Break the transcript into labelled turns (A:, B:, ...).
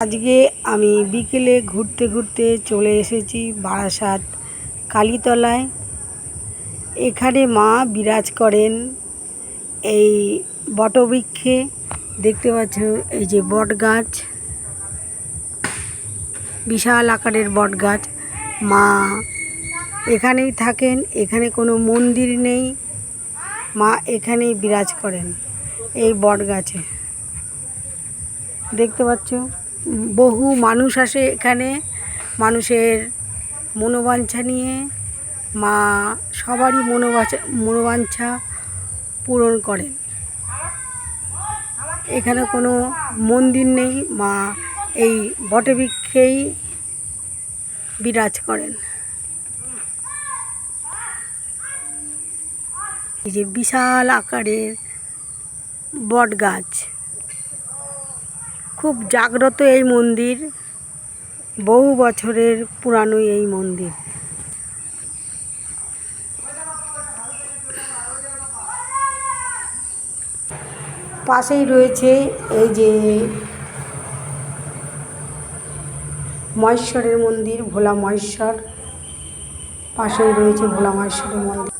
A: আজকে আমি বিকেলে ঘুরতে ঘুরতে চলে এসেছি বারাসাত কালীতলায়। এখানে মা বিরাজ করেন এই বটবৃক্ষে। দেখতে পাচ্ছ এই যে বট গাছ বিশাল আকারের বট গাছ মা এখানেই থাকেন, এখানে কোনো মন্দির নেই। মা এখানেই বিরাজ করেন এই বট গাছে দেখতে পাচ্ছ? বহু মানুষ আসে এখানে। মানুষের মনোবাঞ্ছা নিয়ে, মা সবারই মনোবাঞ্ছা মনোবাঞ্ছা পূরণ করেন। এখানে কোনো মন্দির নেই, মা এই বটবৃক্ষেই বিরাজ করেন। এই যে বিশাল আকারের বট গাছ খুব জাগ্রত এই মন্দির, বহু বছরের পুরানো এই মন্দির। পাশেই রয়েছে এই যে মহেশ্বরের মন্দির, ভোলা মহেশ্বর। পাশেই রয়েছে ভোলা মহেশ্বরের মন্দির।